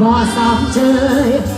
บ่สอบเชย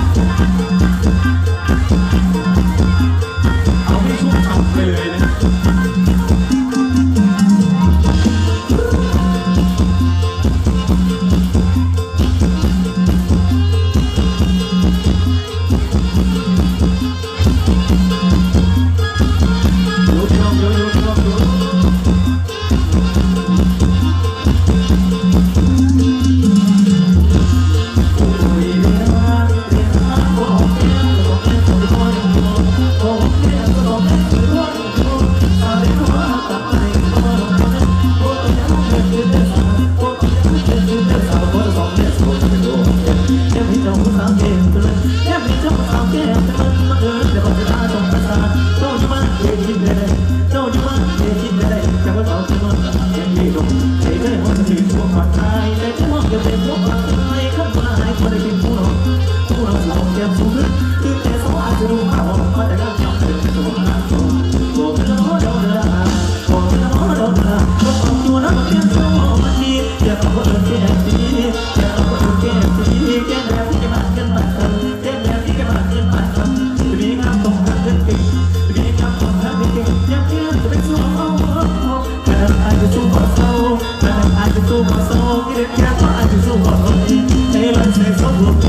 Tell you. say so good,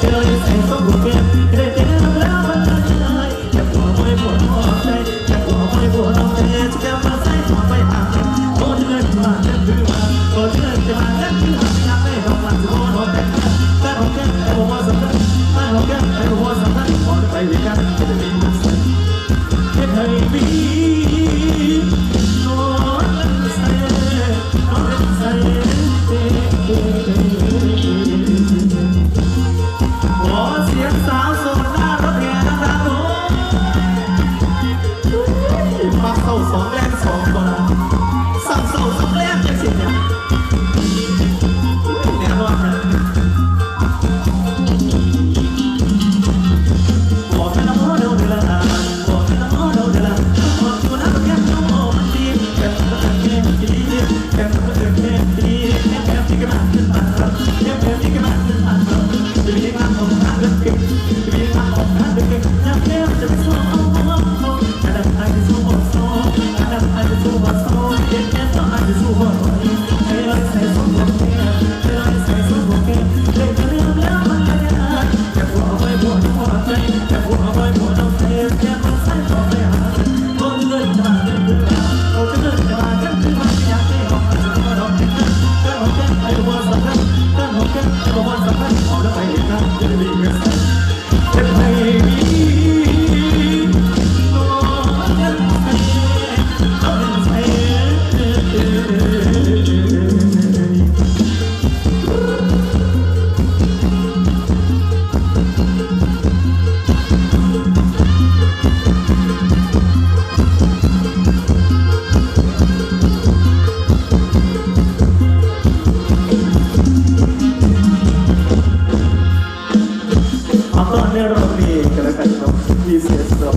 tell you say so good,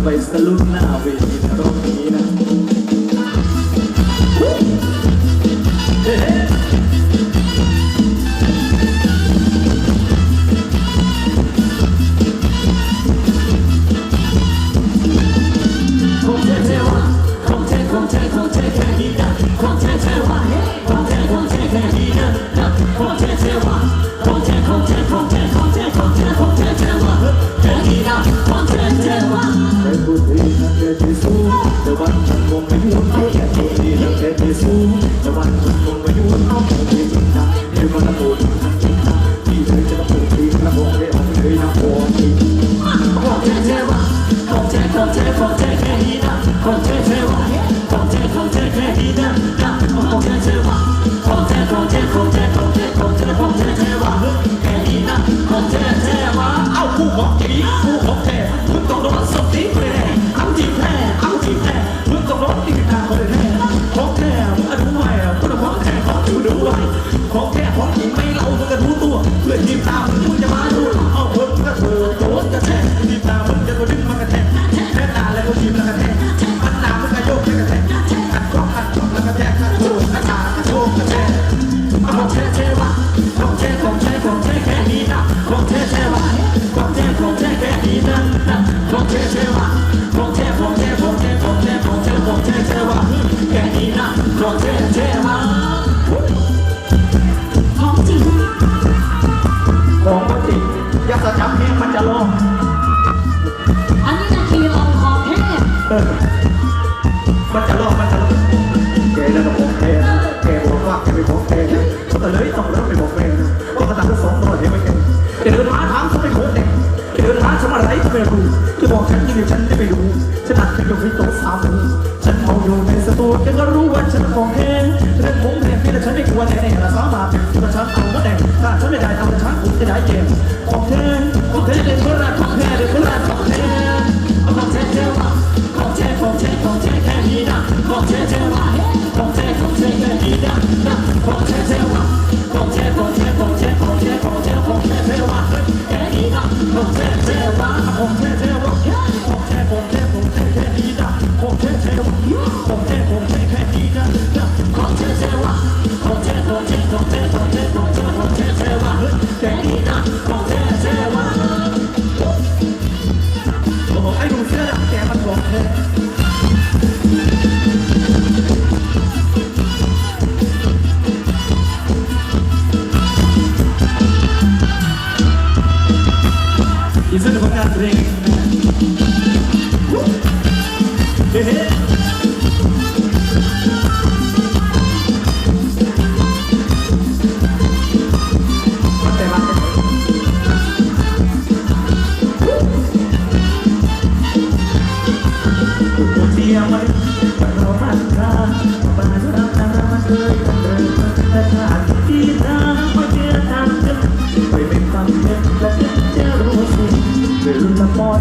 sabay sa luna, awit, inarong ที่ธอจะสู้แต่วันฉันคงไม่หวน ตามึงจะมาดูเอาคนกระโถโถกระแทกตีตามึงจะกระดึงมากระแทกแค่ตาแล้วก็ยิ้มแล้วกระแทกมันหนามึงกระโยกกระแทกกัดกล้องกัดกล้องแล้วกระแทกกระโถกระตากระโถกระแทกของแท้แท้วะของแท้ของแท้ของแท้แค่นี้นะของแท้แท้วะของแท้ของแท้แค่นี้นะของแท้แท้วะของแท้ของแท้ของแท้ของแท้ของแท้ของแท้แท้วะแค่นี้นะของแท้แท้วะ ของมันติดยักษ์จับเพียงมันจะลงอันนี้นาทีออกของเทพเออมันจะลงมันจะลงเจ๊แล้วก็ายธรรมชาติผมจะได้เจ็บของแท้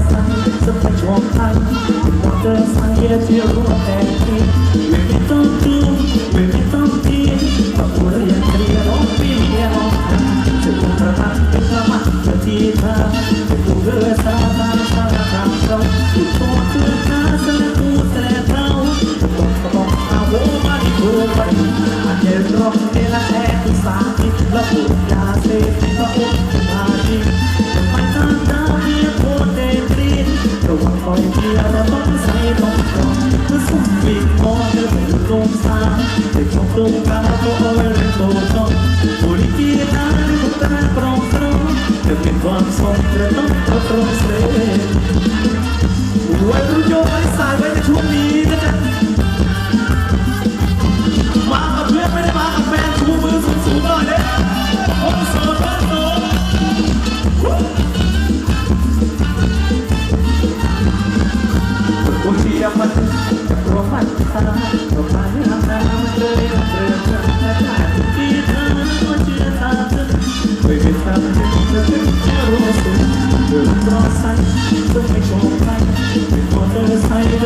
ใส่จะไปชอบใครมอเตอร์ไซค์ที่รู้ว่แต่ที่ไม่มีต้องดูไม่มีต้องกินต้องพูดเรียนเรียนร้องปีเรียนร้องจะต้องประทับเป็นธรรมะจะที่เธอจะดูเรือสาบานสารคามเราอยู่ตัวเพื่อเธอสดงกูแสดงเราต้องกระบอกเอาโว้มาที่ตัวไปอาจจะร้องเอละแอสาธิตและพูด ตรปรองสรองเธเป็นความทรงกระต้องกระปรองเสรวัยรุ่นไว้สายไว้ในช่วงนี้นะจ๊ะมากับเพื่อนไม่ได้มากับแฟนชูมือสูงสูงหน่อยเด้อคนโสดนโสดคนเดียวมันรัวมันตา